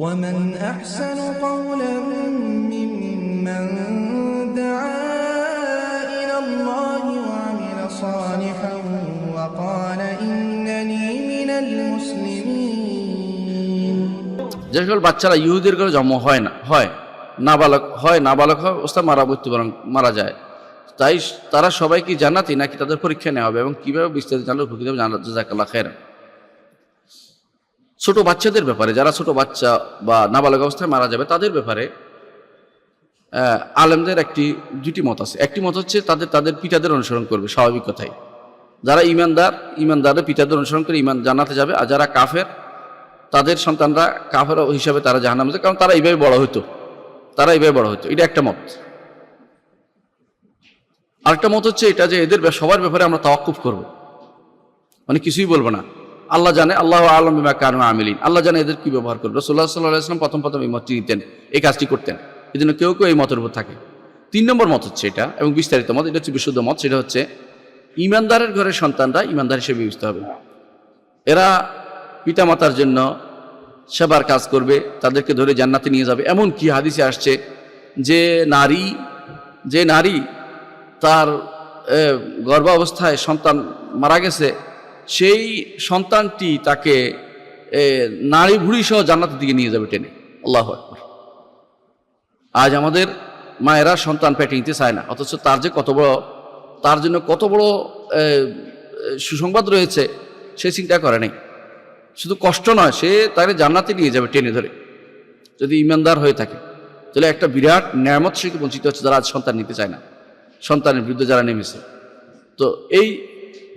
ومن أحسن قولا ممن دعا إلى الله وعمل صالحا وقال إنني من المسلمين যে সকল বাচ্চারা ইহুদের ঘরে জন্ম হয় না হয় নাবালক হয় নাবালক হয় অবস্থা মারা মৃত্যুবরণ মারা যায় তাই তারা সবাই কি জান্নাতি নাকি তাদের পরীক্ষা নেওয়া হবে এবং কিভাবে বিস্তারিত জানলে উপকৃত হবে জানা জাজাকাল্লাহ খের ছোট বাচ্চাদের ব্যাপারে, যারা ছোট বাচ্চা বা নাবালক অবস্থায় মারা যাবে, তাদের ব্যাপারে আলেমদের একটি দুটি মত আছে। একটি মত হচ্ছে তাদের তাদের পিতাদের অনুসরণ করবে স্বাভাবিক কথাই। যারা ইমানদার, ইমানদারের পিতাদের অনুসরণ করে ইমান জানাতে যাবে, আর যারা কাফের, তাদের সন্তানরা কাফের হিসাবে তারা জাহান্নামে যাবে, কারণ তারা এইভাবে বড় হতো তারা এইভাবে বড় হতো এটা একটা মত। আরেকটা মত হচ্ছে এটা যে এদের সবার ব্যাপারে আমরা তাওয়াক্কুফ করব। মানে কিছুই বলব না। আল্লাহ জানে, আল্লাহ আলম বিমা কানু আমিলিন। আল্লাহ জানে এদের কি ব্যবহার করবে। রসুল্লাহ সাল্লাহ আসলাম প্রথম প্রথম এই মতটি নিতেন, এই কাজটি করতেন। এই জন্য কেউ কেউ এই মতের উপর থাকে। তিন নম্বর মত হচ্ছে এটা, এবং বিস্তারিত মত, এটা হচ্ছে বিশুদ্ধ মত, সেটা হচ্ছে ইমানদারের ঘরের সন্তানরা ইমানদার হিসেবে বিবেচিত হবে। এরা পিতামাতার জন্য সেবার কাজ করবে, তাদেরকে ধরে জান্নাতে নিয়ে যাবে। এমন কি হাদিসে আসছে যে নারী যে নারী তার গর্ভাবস্থায় সন্তান মারা গেছে সেই সন্তানটি তাকে নারী ভুড়ি সহ জান্নাতের দিকে নিয়ে যাবে টেনে। আল্লাহ আকবার। আজ আমাদের মায়েরা সন্তান পেটে নিতে চায় না, অথচ তার যে কত বড়, তার জন্য কত বড় সুসংবাদ রয়েছে, সে চিন্তা করে নাই। শুধু কষ্ট নয়, সে তাকে জান্নাতে নিয়ে যাবে টেনে ধরে। যদি ইমানদার হয়ে থাকে, তাহলে একটা বিরাট ন্যায়ামত থেকে বঞ্চিত হচ্ছে যারা আজ সন্তান নিতে চায় না? সন্তানের বিরুদ্ধে যারা নেমেছে। তো এই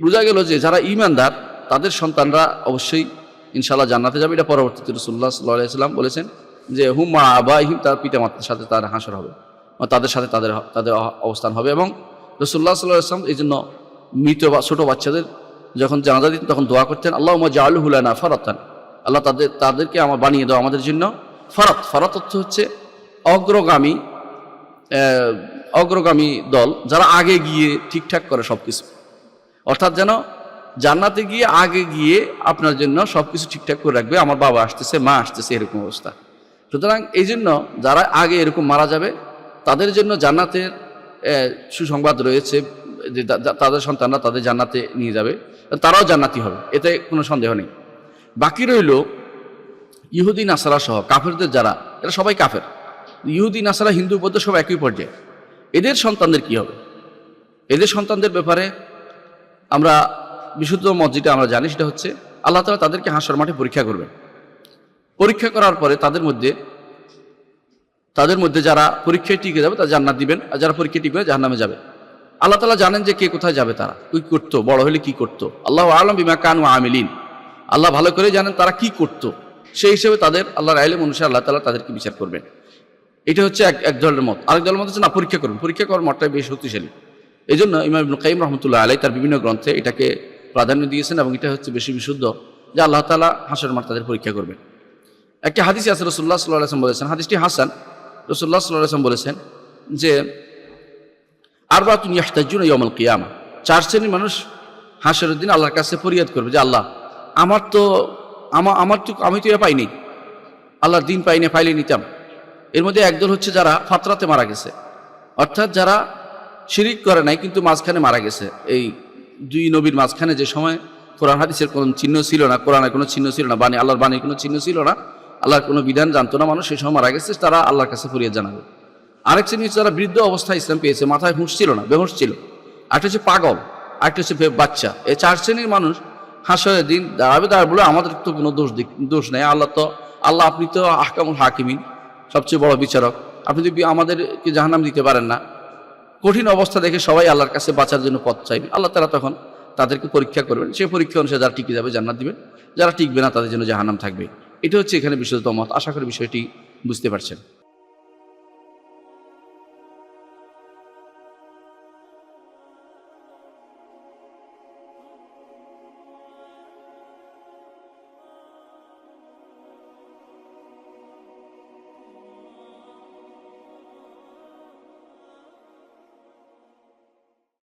বোঝা গেল যে যারা ইমানদার, তাদের সন্তানরা অবশ্যই ইনশাল্লাহ জান্নাতে যাবে। এটা পরবর্তীতে রসুল্লাহ সাল্লাহ বলেছেন যে হুম আবাহিম তার পিতামাতার সাথে তার হাসর হবে বা তাদের সাথে তাদের তাদের অবস্থান হবে এবং রসুল্লাহ সাল্লাহ আসলাম এই জন্য মৃত বা ছোটো বাচ্চাদের যখন জানাজা দিতেন, তখন দোয়া করতেন আল্লাহ জালু হুলানা ফরাতান আল্লাহ তাদের, তাদেরকে আমার বানিয়ে দাও আমাদের জন্য ফরাত। ফরাত অর্থ হচ্ছে অগ্রগামী অগ্রগামী দল যারা আগে গিয়ে ঠিকঠাক করে সব কিছু অর্থাৎ যেন জান্নাতে গিয়ে, আগে গিয়ে আপনার জন্য সব কিছু ঠিকঠাক করে রাখবে। আমার বাবা আসতেছে, মা আসতেছে, এরকম অবস্থা। সুতরাং এই জন্য যারা আগে এরকম মারা যাবে, তাদের জন্য জান্নাতের সুসংবাদ রয়েছে যে তাদের সন্তানরা তাদের জান্নাতে নিয়ে যাবে। তারাও জান্নাতি হবে, এতে কোনো সন্দেহ নেই। বাকি রইল ইহুদি, নাসারা সহ কাফেরদের যারা, এরা সবাই কাফের। ইহুদি, নাসারা, হিন্দু, বৌদ্ধ সব একই পর্যায়ে। এদের সন্তানদের কি হবে? এদের সন্তানদের ব্যাপারে আমরা বিশুদ্ধ মত যেটা আমরা জানি সেটা হচ্ছে আল্লাহ তালা তাদেরকে হাসর মাঠে পরীক্ষা করবেন। পরীক্ষা করার পরে তাদের মধ্যে তাদের মধ্যে যারা পরীক্ষায় টিকে যাবে তারা জান্নাত দিবেন, আর যারা পরীক্ষায় টিকবে না জাহান্নামে যাবে। আল্লাহ তালা জানেন যে কে কোথায় যাবে তারা, কি করতো, বড় হলে কি করতো। আল্লাহ আলম বিমা কান ও আমিলিন। আল্লাহ ভালো করে জানেন তারা কি করতো। সেই হিসেবে তাদের আল্লাহর আইলেম অনুসারে আল্লাহ তালা তাদেরকে বিচার করবেন। এটা হচ্ছে এক এক দলের মত। আরেক দলের মত হচ্ছে না, পরীক্ষা করুন পরীক্ষা করার মতটাই বেশ শক্তিশালী। এই জন্য ইমাম কাইম রহমতুল্লাহ আলাই তার বিভিন্ন গ্রন্থে এটাকে প্রাধান্য দিয়েছেন এবং এটা হচ্ছে বেশি বিশুদ্ধ, যে আল্লাহ তালা হাসর মাঠ তাদের পরীক্ষা করবেন। একটি হাদিস আছে রসুল্লাহ সাল্লাহ আসলাম বলেছেন, হাদিসটি হাসান। রসুল্লাহ সাল্লাহ আসলাম বলেছেন যে, আরবাতুন ইয়াহতাজুন ইয়মল কিয়ামা। চার শ্রেণির মানুষ হাসরের দিন আল্লাহর কাছে ফরিয়াদ করবে যে, আল্লাহ, আমার তো আমার আমার তো, আমি তো এ পাইনি। আল্লাহর দিন পাইনি পাইলে নিতাম। এর মধ্যে একদল হচ্ছে যারা ফাতরাতে মারা গেছে। অর্থাৎ যারা শিরিক করে নাই, কিন্তু মাঝখানে মারা গেছে। এই দুই নবীর মাঝখানে যে সময় কোরআন হাদিসের কোনো চিহ্ন ছিল না, কোরআনের কোনো চিহ্ন ছিল না, বাণী, আল্লাহর বাণীর কোনো চিহ্ন ছিল না, আল্লাহর কোনো বিধান জানতো না মানুষ সেই সময় মারা গেছে, তারা আল্লাহর কাছে ফরিয়াদ জানাবে। আরেক শ্রেণি হচ্ছে যারা বৃদ্ধ অবস্থায় ইসলাম পেয়েছে, মাথায় হুঁশ ছিল না, বেহুশ ছিল। আরেকটা হচ্ছে পাগল, আরেকটা হচ্ছে বাচ্চা। এই চার শ্রেণির মানুষ হাসরের দিন দাঁড়াবে দাঁড়াবে বলে আমাদের তো কোনো দোষ দোষ নেই। আল্লাহ তো আল্লাহ আপনি তো আহকামুল হাকিমিন, সবচেয়ে বড় বিচারক। আপনি যদি আমাদেরকে জাহান্নাম দিতে পারেন না কঠিন অবস্থা দেখে সবাই আল্লাহর কাছে বাঁচার জন্য পথ চাইবে। আল্লাহ তারা তখন তাদেরকে পরীক্ষা করবেন। সে পরীক্ষা অনুসারে যারা টিকে যাবে জান্নাত দিবেন। যারা টিকবে না তাদের জন্য জাহান্নাম থাকবে। এটা হচ্ছে এখানে বিশুদ্ধ মত। আশা করি বিষয়টি বুঝতে পারছেন।